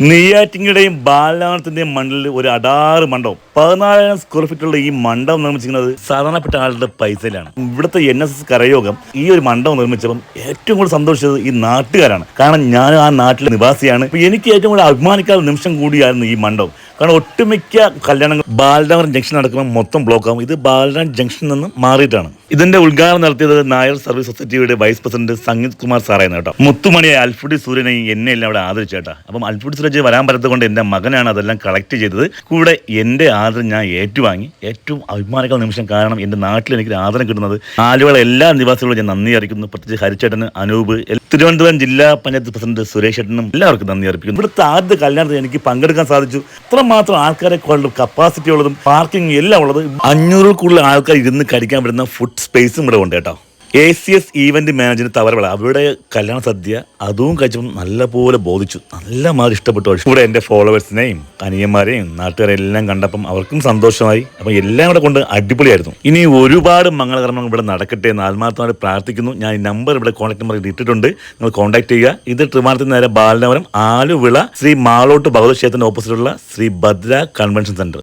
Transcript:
നെയ്യാറ്റിങ്ങളുടെയും ബാലാണത്തിന്റെയും മണ്ണിൽ ഒരു അടാറ് മണ്ഡപം. പതിനാലായിരം സ്ക്വയർ ഫീറ്റുള്ള ഈ മണ്ഡപം നിർമ്മിച്ചിരിക്കുന്നത് സാധാരണപ്പെട്ട ആളുടെ പൈസയിലാണ്. ഇവിടുത്തെ എൻ എസ് എസ് കരയോഗം ഈ ഒരു മണ്ഡപം നിർമ്മിച്ചപ്പം ഏറ്റവും കൂടുതൽ സന്തോഷിച്ചത് ഈ നാട്ടുകാരാണ്. കാരണം ഞാൻ ആ നാട്ടിലെ നിവാസിയാണ്. എനിക്ക് ഏറ്റവും കൂടുതൽ അഭിമാനിക്കാത്ത നിമിഷം കൂടിയായിരുന്നു ഈ മണ്ഡപം. കാരണം ഒട്ടുമിക്ക കല്യാണങ്ങൾ ബാലരാമൻ ജംഗ്ഷൻ നടക്കുമ്പോൾ മൊത്തം ബ്ലോക്ക് ആകും ഇത് ബാലരാമൻ ജംഗ്ഷനിൽ നിന്ന് മാറിയിട്ടാണ്. ഇതിന്റെ ഉദ്ഘാടനം നടത്തിയത് നായർ സർവീസ് സൊസൈറ്റിയുടെ വൈസ് പ്രസിഡന്റ് സംഗീത് കുമാർ സാറായിരുന്നു കേട്ടോ. മുത്തുമണിയെ അൽഫുഡി സൂര്യനെയും എന്നെ എല്ലാം അവിടെ ആദരിച്ചു കേട്ടോ. അപ്പം അൽഫുഡി സൂരജ് വരാൻ പറ്റാത്തത് എന്റെ മകനാണ് അതെല്ലാം കളക്ട് ചെയ്തത്. കൂടെ എന്റെ ആദരം ഞാൻ ഏറ്റുവാങ്ങി. ഏറ്റവും അഭിമാനിക്കുന്ന നിമിഷം കാരണം എന്റെ നാട്ടിൽ എനിക്ക് ആദരം കിട്ടുന്നത് ആലുവ എല്ലാ നിവാസികളോടും ഞാൻ നന്ദി അറിയിക്കുന്നു. പ്രത്യേകിച്ച് ഹരിച്ചേട്ടന് അനൂപ് തിരുവനന്തപുരം ജില്ലാ പഞ്ചായത്ത് പ്രസിഡന്റ് സുരേഷ് ഏട്ടനും എല്ലാവർക്കും നന്ദി അർപ്പിക്കുന്നു. ഇവിടുത്തെ ആദ്യ കല്യാണത്തിൽ എനിക്ക് പങ്കെടുക്കാൻ സാധിച്ചു. ഇത്രമാത്രം ആൾക്കാരെ കൊണ്ട് കപ്പാസിറ്റി ഉള്ളതും പാർക്കിംഗ് എല്ലാം ഉള്ളത് അഞ്ഞൂറിൽ കൂടുതൽ ആൾക്കാർ ഇരുന്ന് കഴിക്കാൻ പറ്റുന്ന ഫുഡ് സ്പേസും ഇവിടെ ഉണ്ട് കേട്ടോ. A C S event manager Thavaravila അവരുടെ കല്യാണ സദ്യ അതും കഴിച്ചപ്പോൾ നല്ലപോലെ ബോധിച്ചു. നല്ല മാതിരി ഇഷ്ടപ്പെട്ടു കൂടെ എന്റെ ഫോളോവേഴ്സിനെയും അനിയന്മാരെയും നാട്ടുകാരെയും എല്ലാം കണ്ടപ്പം അവർക്കും സന്തോഷമായി. അപ്പം എല്ലാം കൂടെ കൊണ്ട് അടിപൊളിയായിരുന്നു. ഇനി ഒരുപാട് മംഗളകർമ്മങ്ങൾ ഇവിടെ നടക്കട്ടെ എന്ന് ആത്മാർത്ഥമായി പ്രാർത്ഥിക്കുന്നു. ഞാൻ ഈ നമ്പർ ഇവിടെ കോൺടാക്ട് നമ്പർ ഇട്ടിട്ടുണ്ട്. നിങ്ങൾ കോൺടാക്ട് ചെയ്യുക. ഇത് ട്രിവാണത്തിന് നേരെ ബാലനവരം ആലുവിള ശ്രീ മാളോട്ട് ഭഗവത് ക്ഷേത്രത്തിന്റെ ഓപ്പോസിറ്റുള്ള ശ്രീ ഭദ്ര കൺവെൻഷൻ സെന്റർ